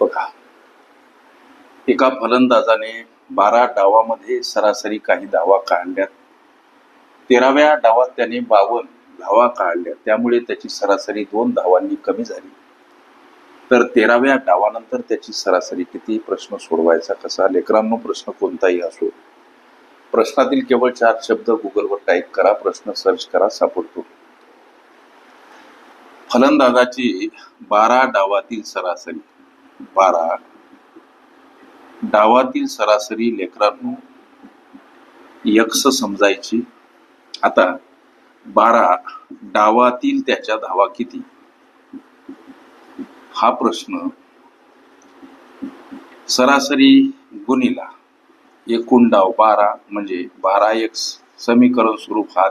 बघा. एका फलंदाजाने बारा डावामध्ये सरासरी काही धावा काढल्यात. तेराव्या डावात त्याने बावन्न धावा काढल्या त्यामुळे त्याची सरासरी दोन धावांनी कमी झाली. तर तेराव्या डावानंतर त्याची सरासरी किती? प्रश्न सोडवायचा कसा? लेकरांनो प्रश्न कोणताही असो. प्रश्नातील केवळ चार शब्द गुगलवर टाईप करा प्रश्न सर्च करा सापडतो. फलंदाजाची बारा डावातील सरासरी. बारा. डावातील सरासरी लेकरांनो यक्ष समजायची. आता बारा डावातील त्याच्या धावा किती? हा प्रश्न सरासरी गुणीला. एकूण डाव बारा म्हणजे बारा एक समीकरण स्वरूपात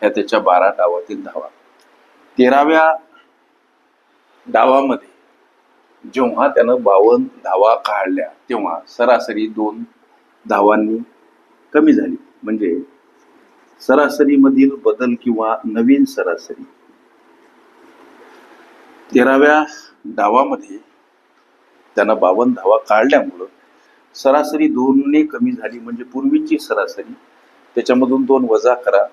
ह्या त्याच्या बारा डावातील धावा. तेराव्या डावामध्ये जेव्हा त्यानं बावन्न धावा काढल्या तेव्हा सरासरी दोन धावांनी कमी झाली. म्हणजे सरासरीमधील बदल किंवा नवीन सरासरी. तेराव्या धावामध्ये त्यानं बावन्न धावा काढल्यामुळं सरासरी दोनने कमी झाली. म्हणजे पूर्वीची सरासरी त्याच्यामधून दोन वजा करा.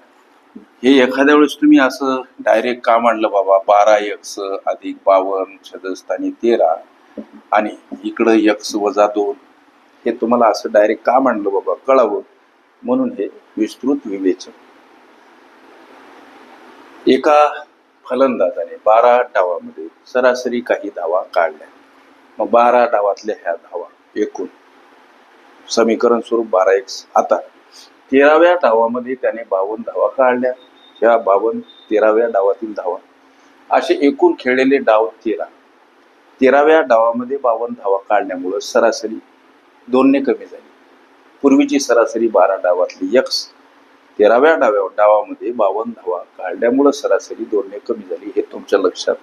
हे एखाद्या वेळेस तुम्ही असं डायरेक्ट का मांडलं बाबा? बारा यक्स अधिक बावन छदस्थानी तेरा आणि इकडं यक्स वजा दोन. हे तुम्हाला असं डायरेक्ट का मांडलं बाबा? कळावं. म्हणून हे विस्तृत विवेचन. एका फलंदाजाने बारा डावामध्ये सरासरी काही धावा काढल्या. मग बारा डावातल्या ह्या धावा एकूण. समीकरण स्वरूप बारा एक्स आता तेराव्या डावामध्ये त्याने बावन्न धावा काढल्या. ह्या बावन्न तेराव्या डावातील धावा. असे एकूण खेळलेले डाव तेरा. तेराव्या डावामध्ये बावन्न धावा काढल्यामुळं सरासरी दोनने कमी झाली. पूर्वीची सरासरी बारा डावातली यक्स तेराव्या डाव्या डावामध्ये बावन्न धावा काढल्यामुळं सरासरी दोनने कमी झाली हे तुमच्या लक्षात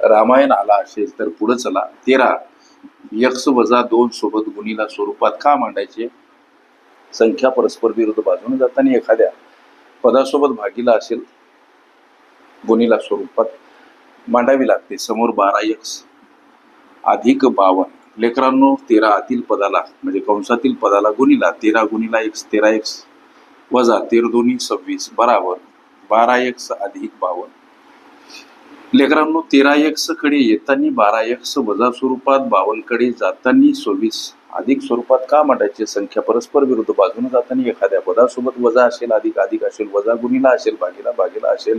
रामायण आला असेल तर पुढे चला. तेरा. यक्स वजा दोन सोबत गुणीला स्वरूपात का मांडायचे? संख्या परस्पर विरुद्ध बाजूने जाताना एखाद्या पदासोबत भागीला असेल गुणीला स्वरूपात मांडावी लागते. समोर बारा यक्स अधिक बावन्न लेकरांनो तेरा आतील पदाला म्हणजे कंसातील पदाला गुणीला तेरा गुणीला एक्स तेरा एक्स वजा तेर दोन्ही सव्वीस बराबर बारा एक्स अधिक बावन्न लेकरांनो तेरा एक्सकडे येताना बारा एक्स वजा स्वरूपात बावनकडे जाताना सव्वीस. अधिक स्वरूपात का मांडायची? संख्या परस्पर विरुद्ध बाजूने जाताना एखाद्या पदासोबत वजा असेल अधिक अधिक असेल वजा गुणीला असेल भागीला भागीला असेल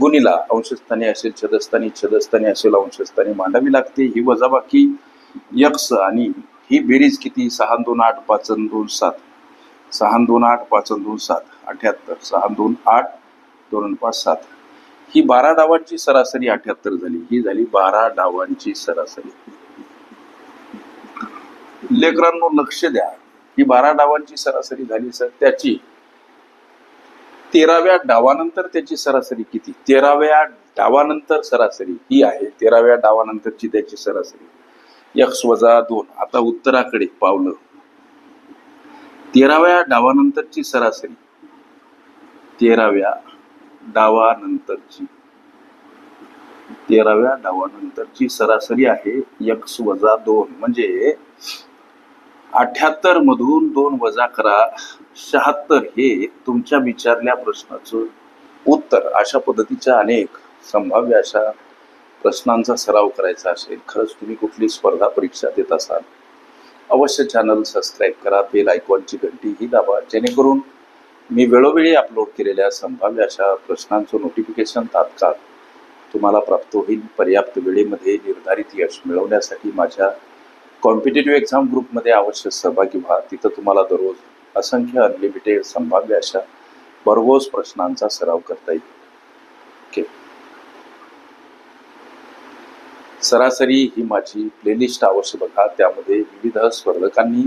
गुणीला अंशस्थानी असेल छदस्थानी छदस्थानी असेल अंशस्थानी मांडावी लागते. ही वजाबाकी यक्स आणि ही बेरीज किती? सहा दोन आठ पाच दोन सात. सहा दोन आठ पाच दोन सात. अठ्याहत्तर. सहा दोन आठ दोन पाच सात. ही बारा डावांची सरासरी अठ्याहत्तर झाली. ही झाली बारा डावांची सरासरी. लेकरांनो लक्ष द्या. ही बारा डावांची सरासरी झाली सर त्याची तेराव्या डावानंतर त्याची सरासरी किती? तेराव्या डावानंतर सरासरी ही आहे. तेराव्या डावानंतरची त्याची सरासरी. यक्स वजा दोन. आता उत्तराकडे पावलं. तेराव्या डावानंतरची सरासरी. तेराव्या डावानंतरची. तेराव्या डावानंतरची सरासरी आहे यक्स वजा दोन. म्हणजे अठ्याहत्तर मधून दोन वजा करा. शहात्तर हे तुमच्या विचारल्या प्रश्नाचं उत्तर. अशा पद्धतीच्या अनेक संभाव्य अशा प्रश्नांचा सराव करायचा असेल. खरंच तुम्ही कुठली स्पर्धा परीक्षा देत असाल अवश्य चॅनल सबस्क्राईब करा. बेल आयकॉनची घंटी ही दाबा. जेणेकरून मी वेळोवेळी अपलोड केलेल्या संभाव्य अशा प्रश्नांचं नोटिफिकेशन तात्काळ तुम्हाला प्राप्त होईल. पर्याप्त वेळेमध्ये निर्धारित यश मिळवण्यासाठी माझ्या कॉम्पिटेटिव्ह एक्झाम ग्रुपमध्ये अवश्य सहभागी व्हा. तिथं तुम्हाला दररोज असंख्य अनलिमिटेड संभाव्य अशा भरघोस प्रश्नांचा सराव करता येईल. ओके सरासरी ही माझी प्लेलिस्ट अवश्य बघा. त्यामध्ये विविध स्पर्धकांनी